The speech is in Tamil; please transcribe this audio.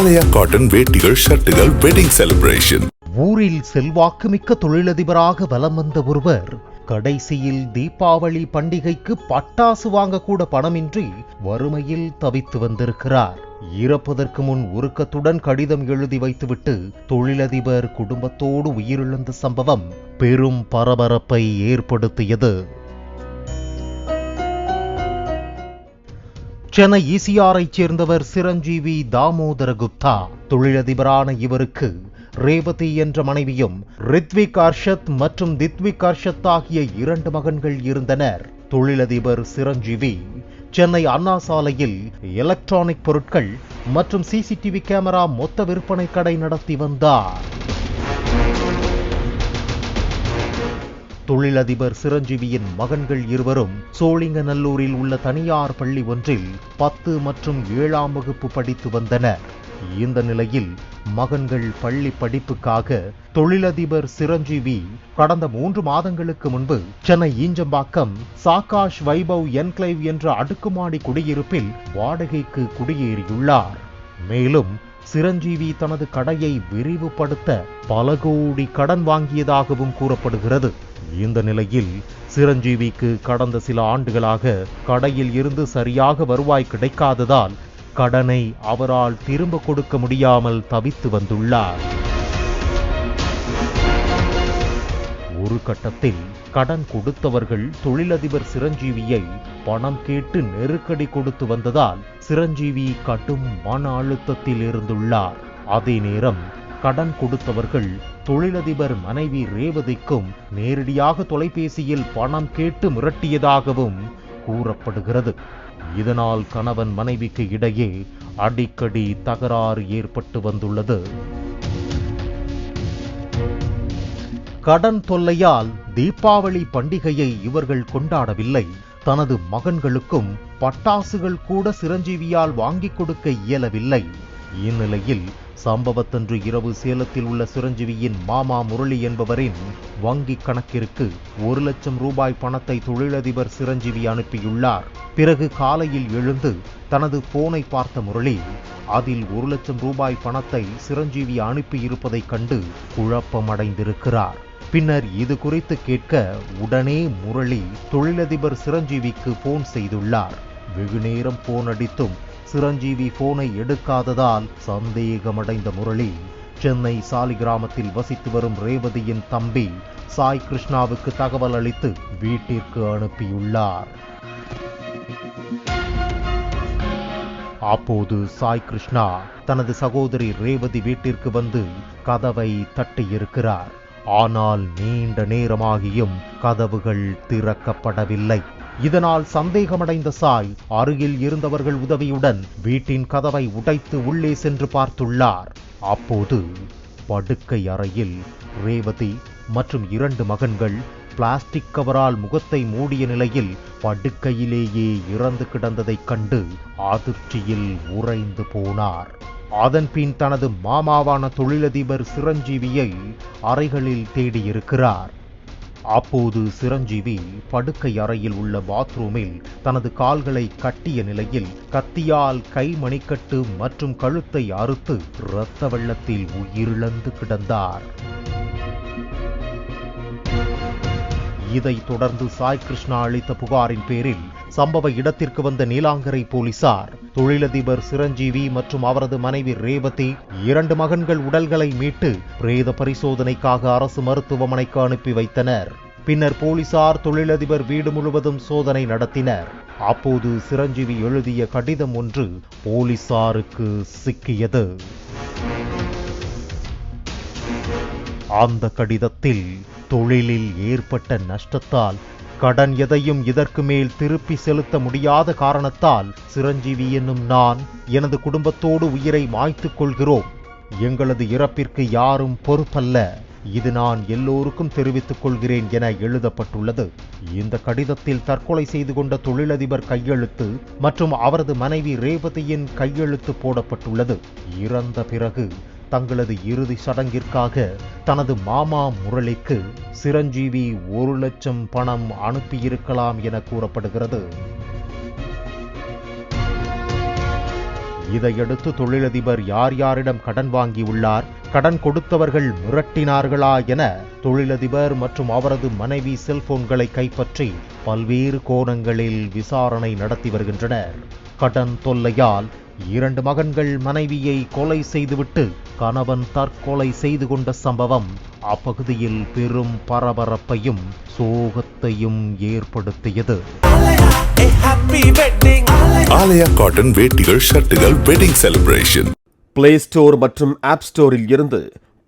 ஆலயா காட்டன் வேட்டிகள் ஷர்ட்டுகள் வெட்டிங் செலிப்ரேஷன் ஊரில் செல்வாக்குமிக்க தொழிலதிபராக வலம் வந்த ஒருவர் கடைசியில் தீபாவளி பண்டிகைக்கு பட்டாசு வாங்கக்கூட பணமின்றி வறுமையில் தவித்து வந்திருக்கிறார். இறப்பதற்கு முன் உருக்கத்துடன் கடிதம் எழுதி வைத்துவிட்டு தொழிலதிபர் குடும்பத்தோடு உயிரிழந்த சம்பவம் பெரும் பரபரப்பை ஏற்படுத்தியது. சென்னை ஈசிஆரைச் சேர்ந்தவர் சிரஞ்சீவி தாமோதர குப்தா. தொழிலதிபரான இவருக்கு ரேவதி என்ற மனைவியும் ரித்விக் அர்ஷத் மற்றும் தித்விக் அர்ஷத் ஆகிய இரண்டு மகன்கள் இருந்தனர். தொழிலதிபர் சிரஞ்சீவி சென்னை அண்ணா சாலையில் எலக்ட்ரானிக் பொருட்கள் மற்றும் சிசிடிவி கேமரா மொத்த விற்பனை கடை நடத்தி வந்தார். தொழிலதிபர் சிரஞ்சீவியின் மகன்கள் இருவரும் சோழிங்கநல்லூரில் உள்ள தனியார் பள்ளி ஒன்றில் பத்து மற்றும் ஏழாம் வகுப்பு படித்து வந்தனர். இந்த நிலையில் மகன்கள் பள்ளி படிப்புக்காக தொழிலதிபர் சிரஞ்சீவி கடந்த மூன்று மாதங்களுக்கு முன்பு சென்னை ஈஞ்சம்பாக்கம் சாகாஷ் வைபவ் என்க்ளைவ் என்ற அடுக்குமாடி குடியிருப்பில் வாடகைக்கு குடியேறியுள்ளார். மேலும் சிரஞ்சீவி தனது கடையை விரிவுபடுத்த பல கோடி கடன் வாங்கியதாகவும் கூறப்படுகிறது. இந்த நிலையில் சிரஞ்சீவிக்கு கடந்த சில ஆண்டுகளாக கடையில் இருந்து சரியாக வருவாய் கிடைக்காததால் கடனை அவரால் திரும்ப கொடுக்க முடியாமல் தவித்து வந்துள்ளார். ஒரு கட்டத்தில் கடன் கொடுத்தவர்கள் தொழிலதிபர் சிரஞ்சீவியை பணம் கேட்டு நெருக்கடி கொடுத்து வந்ததால் சிரஞ்சீவி கடும் மன அழுத்தத்தில் இருந்துள்ளார். அதே நேரம் கடன் கொடுத்தவர்கள் தொழிலதிபர் மனைவி ரேவதிக்கும் நேரடியாக தொலைபேசியில் பணம் கேட்டு மிரட்டியதாகவும் கூறப்படுகிறது. இதனால் கணவன் மனைவிக்கு இடையே அடிக்கடி தகராறு ஏற்பட்டு வந்துள்ளது. கடன் தொல்லையால் தீபாவளி பண்டிகையை இவர்கள் கொண்டாடவில்லை. தனது மகன்களுக்கும் பட்டாசுகள் கூட சிரஞ்சீவியால் வாங்கிக் கொடுக்க இயலவில்லை. இந்நிலையில் சம்பவத்தன்று இரவு சேலத்தில் உள்ள சிரஞ்சீவியின் மாமா முரளி என்பவரின் வங்கி கணக்கிற்கு ஒரு லட்சம் ரூபாய் பணத்தை தொழிலதிபர் சிரஞ்சீவி அனுப்பியுள்ளார். பிறகு காலையில் எழுந்து தனது போனை பார்த்த முரளி அதில் ஒரு லட்சம் ரூபாய் பணத்தை சிரஞ்சீவி அனுப்பியிருப்பதைக் கண்டு குழப்பமடைந்திருக்கிறார். பின்னர் இது குறித்து கேட்க உடனே முரளி தொழிலதிபர் சிரஞ்சீவிக்கு போன் செய்துள்ளார். வெகுநேரம் போன் அடித்தும் சிரஞ்சீவி போனை எடுக்காததால் சந்தேகமடைந்த முரளி சென்னை சாலிகிராமத்தில் வசித்து வரும் ரேவதியின் தம்பி சாய் கிருஷ்ணாவுக்கு தகவல் அளித்து வீட்டிற்கு அனுப்பியுள்ளார். அப்போது சாய் கிருஷ்ணா தனது சகோதரி ரேவதி வீட்டிற்கு வந்து கதவை தட்டியிருக்கிறார். ஆனால் நீண்ட நேரமாகியும் கதவுகள் திறக்கப்படவில்லை. இதனால் சந்தேகமடைந்த சாய் அருகில் இருந்தவர்கள் உதவியுடன் வீட்டின் கதவை உடைத்து உள்ளே சென்று பார்த்துள்ளார். அப்போது படுக்கை அறையில் ரேவதி மற்றும் இரண்டு மகன்கள் பிளாஸ்டிக் கவரால் முகத்தை மூடிய நிலையில் படுக்கையிலேயே இறந்து கிடந்ததைக் கண்டு அதிர்ச்சியில் உறைந்து போனார். அதன்பின் தனது மாமாவான தொழிலதிபர் சிரஞ்சீவியை அறைகளில் தேடியிருக்கிறார். அப்போது சிரஞ்சீவி படுக்கை அறையில் உள்ள பாத்ரூமில் தனது கால்களை கட்டிய நிலையில் கத்தியால் கை மணிக்கட்டு மற்றும் கழுத்தை அறுத்து இரத்த வெள்ளத்தில் உயிரிழந்து கிடந்தார். இதைத் தொடர்ந்து சாய் கிருஷ்ணா அளித்த புகாரின் பேரில் சம்பவ இடத்திற்கு வந்த நீலாங்கரை போலீசார் தொழிலதிபர் சிரஞ்சீவி மற்றும் அவரது மனைவி ரேவதி இரண்டு மகன்கள் உடல்களை மீட்டு பிரேத பரிசோதனைக்காக அரசு மருத்துவமனைக்கு அனுப்பி வைத்தனர். பின்னர் போலீசார் தொழிலதிபர் வீடு முழுவதும் சோதனை நடத்தினர். அப்போது சிரஞ்சீவி எழுதிய கடிதம் ஒன்று போலீசாருக்கு சிக்கியது. அந்த கடிதத்தில் தொழிலில் ஏற்பட்ட நஷ்டத்தால் கடன் எதையும் இதற்கு மேல் திருப்பி செலுத்த முடியாத காரணத்தால் சிரஞ்சீவி என்னும் நான் எனது குடும்பத்தோடு உயிரை மாய்த்துக் கொள்கிறோம். எங்களது இறப்பிற்கு யாரும் பொறுப்பல்ல. இது நான் எல்லோருக்கும் தெரிவித்துக் கொள்கிறேன் என எழுதப்பட்டுள்ளது. இந்த கடிதத்தில் தற்கொலை செய்து கொண்ட தொழிலதிபர் கையெழுத்து மற்றும் அவரது மனைவி ரேவதியின் கையெழுத்து போடப்பட்டுள்ளது. இறந்த பிறகு தங்களது இறுதி சடங்கிற்காக தனது மாமா முரளிக்கு சிரஞ்சீவி ஒரு லட்சம் பணம் அனுப்பியிருக்கலாம் என கூறப்படுகிறது. இதையடுத்து தொழிலதிபர் யார் யாரிடம் கடன் வாங்கியுள்ளார் கடன் கொடுத்தவர்கள் மிரட்டினார்களா என தொழிலதிபர் மற்றும் அவரது மனைவி செல்போன்களை கைப்பற்றி பல்வேறு கோணங்களில் விசாரணை நடத்தி வருகின்றனர் கடன் தொல்லையால் இரண்டு மகன்கள் மனைவியை கொலை செய்துவிட்டு கணவன் தற்கொலை செய்து கொண்ட சம்பவம் அப்பகுதியில் பெரும் பரபரப்பையும் சோகத்தையும் ஏற்படுத்தியது a happy wedding. Aalaya cotton வேட்டிகள் ஷர்ட்டுகள் வெட்டிங் செலிப்ரேஷன் பிளே ஸ்டோர் மற்றும் ஆப் ஸ்டோரில் இருந்து